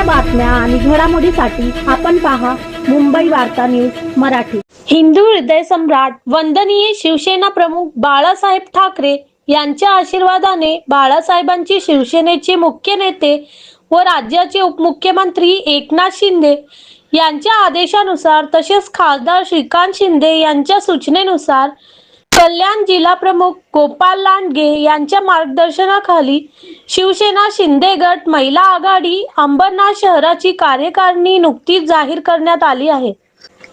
ताज्या बातम्या आणि घडामोडीसाठी आपण पहा मुंबई वार्ता न्यूज मराठी. हिंदू हृदय सम्राट वंदनीय शिवसेना प्रमुख बाळासाहेब ठाकरे यांच्या आशीर्वादाने बाळासाहेबांची शिवसेनेचे मुख्य नेते व राज्याचे उपमुख्यमंत्री एकनाथ शिंदे यांच्या आदेशानुसार तसेच खासदार श्रीकांत शिंदे यांच्या सूचनेनुसार कल्याण जिल्हा प्रमुख गोपाल लांडगे यांच्या मार्गदर्शनाखाली शिवसेना शिंदे गट महिला आघाडी अंबरनाथ शहराची कार्यकारिणी नुकतीच जाहीर करण्यात आली आहे.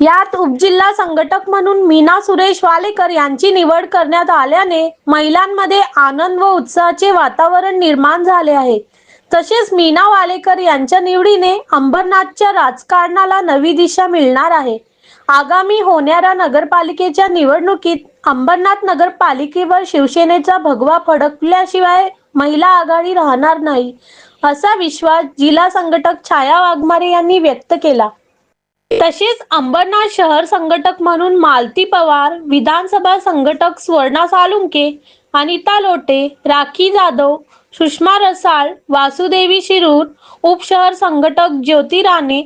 यात उपजिल्हा संघटक म्हणून मीना सुरेश वालेकर यांची निवड करण्यात आल्याने महिलांमध्ये आनंद व उत्साहाचे वातावरण निर्माण झाले आहे. तसेच मीना वालेकर यांच्या निवडीने अंबरनाथच्या राजकारणाला नवी दिशा मिळणार आहे. आगामी होणाऱ्या नगरपालिकेच्या निवडणुकीत अंबरनाथ नगरपालिकेवर शिवसेनेचा भगवा फडकल्याशिवाय महिला आघाडी राहणार नाही असा विश्वास जिल्हा संघटक छाया वाघमारे यांनी व्यक्त केला. तसेच अंबरनाथ शहर संघटक म्हणून मालती पवार विधानसभा संघटक स्वर्णा सालुंके अनिता लोटे राखी जाधव सुषमा रसाळ वासुदेवी शिरूर उपशहर संघटक ज्योती राणे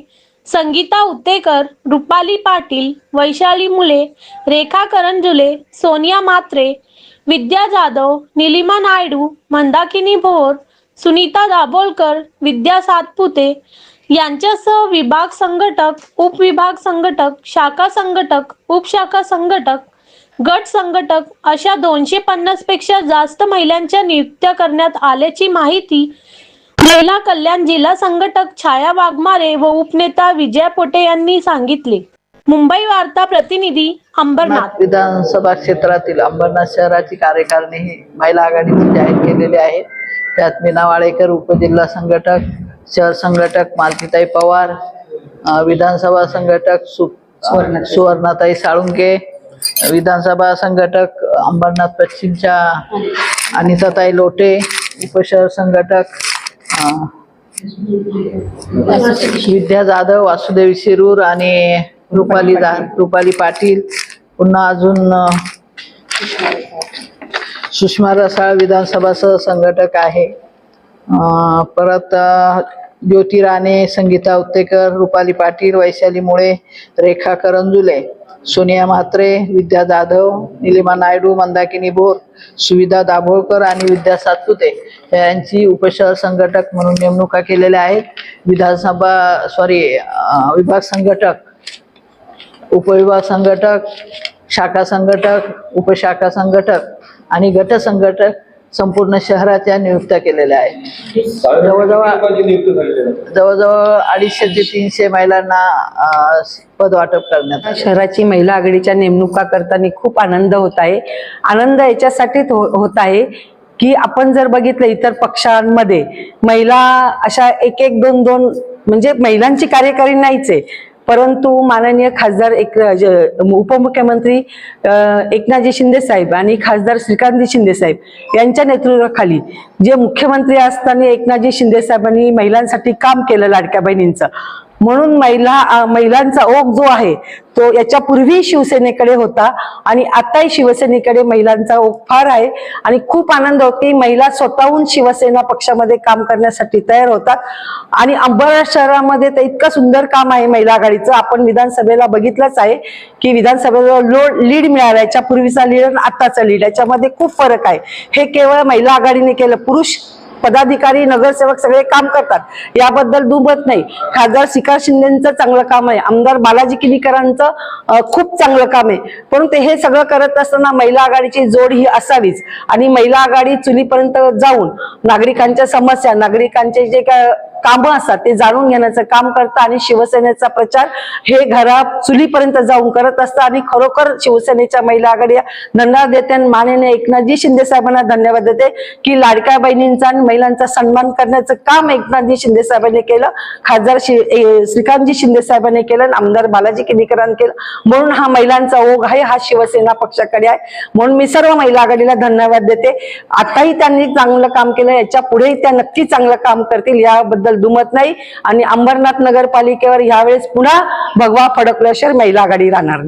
संगीता उत्तेकर रुपाली पाटील वैशाली मुले रेखा करंजुले सोनिया मात्रे विद्या जाधव निलिमा नायडू मंदाकिनी भोर सुनीता दाभोलकर विद्या सातपुते यांच्यासह विभाग संघटक उपविभाग संघटक शाखा संघटक उपशाखा संघटक गट संघटक अशा दोनशे पन्नासपेक्षा जास्त महिलांच्या नियुक्त्या करण्यात आल्याची माहिती महिला कल्याण जिल्हा संघटक छाया वाघमारे व उपनेता विजया पोटे यांनी सांगितले. मुंबई वार्ता प्रतिनिधी अंबरनाथ. विधानसभा क्षेत्रातील अंबरनाथ शहराची कार्यकारिणी ही महिला आघाडीची जाहीर केलेली आहे. त्यात मीना वाडेकर उपजिल्हा संघटक शहर संघटक मालतीताई पवार विधानसभा संघटक सुवर्णाताई. साळुंके विधानसभा संघटक अंबरनाथ पश्चिमच्या अनिताताई लोटे उपशहर संघटक विद्या जाधव वासुदेवी शिरूर आणि रुपाली दा रुपाली पाटील. पुन्हा अजून सुषमा रसाळ विधानसभा संघटक आहे. परत ज्योती राणे संगीता उत्तेकर रुपाली पाटील वैशाली मुळे रेखा करंजुले सोनिया म्हात्रे विद्या जाधव निलिमा नायडू मंदाकिनी भोर सुविधा दाभोळकर आणि विद्या सातपुते यांची उपशहर संघटक म्हणून नेमणुका केलेल्या आहेत. विधानसभा सॉरी विभाग संघटक उपविभाग संघटक शाखा संघटक उपशाखा संघटक आणि गट संघटक संपूर्ण शहराच्या नियुक्त्या केलेल्या आहेत. जवळजवळ जवळजवळ अडीचशे ते तीनशे महिलांना पद वाटप करण्यात शहराची महिला आघाडीच्या नेमणुका करताना खूप आनंद होत आहे. आनंद याच्यासाठीच हो, होत आहे की आपण जर बघितलं इतर पक्षांमध्ये महिला अशा एक एक दोन दोन म्हणजे महिलांची कार्यकारी नाहीच आहे. परंतु माननीय खासदार एक उपमुख्यमंत्री एकनाथजी शिंदे साहेब आणि खासदार श्रीकांतजी शिंदे साहेब यांच्या नेतृत्वाखाली जे मुख्यमंत्री असताना एकनाथजी शिंदे साहेबांनी महिलांसाठी काम केलं लाडक्या बहिणींचं. म्हणून महिला महिलांचा ओघ जो आहे तो याच्यापूर्वी शिवसेनेकडे होता आणि आताही शिवसेनेकडे महिलांचा ओघ फार आहे. आणि खूप आनंद होतो की महिला स्वतःहून शिवसेना पक्षामध्ये काम करण्यासाठी तयार होतात. आणि अंबरनाथ शहरामध्ये तर इतकं सुंदर काम आहे महिला आघाडीचं. आपण विधानसभेला बघितलंच आहे की विधानसभेला लोड लीड मिळाला. याच्या पूर्वीचा लीड आणि आताचा लीड. याच्यामध्ये खूप फरक आहे. हे केवळ महिला आघाडीने केलं. पुरुष पदाधिकारी नगरसेवक सगळे काम करतात. याबद्दल दुबत नाही. खासदार श्रीकांत शिंदेचं चांगलं काम आहे. आमदार बालाजी किनीकरांचं खूप चांगलं काम आहे. परंतु हे सगळं करत असताना महिला आघाडीची जोड ही असावीच. आणि महिला आघाडी चुलीपर्यंत जाऊन नागरिकांच्या समस्या नागरिकांचे जे काय कामं असतात ते जाणून घेण्याचं काम करतं आणि शिवसेनेचा प्रचार हे घरा चुलीपर्यंत जाऊन करत असतं आणि खरोखर शिवसेनेच्या महिला आघाडी धन्यवाद देते आणि माननीय एकनाथजी शिंदे साहेबांना धन्यवाद देते की लाडक्या बहिणींचा आणि महिलांचा सन्मान करण्याचं काम एकनाथजी शिंदे साहेबांनी केलं खासदार श्रीकांतजी शिंदे साहेबांनी केलं आणि आमदार बालाजी किनीकरांनी केलं. म्हणून हा महिलांचा ओघ आहे हा शिवसेना पक्षाकडे आहे. म्हणून मी सर्व महिला आघाडीला धन्यवाद देते. आताही त्यांनी चांगलं काम केलं याच्या पुढेही त्या नक्की चांगलं काम करतील याबद्दल दुमत नाही. आणि अंबरनाथ नगरपालिकेवर यावेळेस पुन्हा भगवा फडकल्याशिवाय महिला आघाडी राहणार नाही.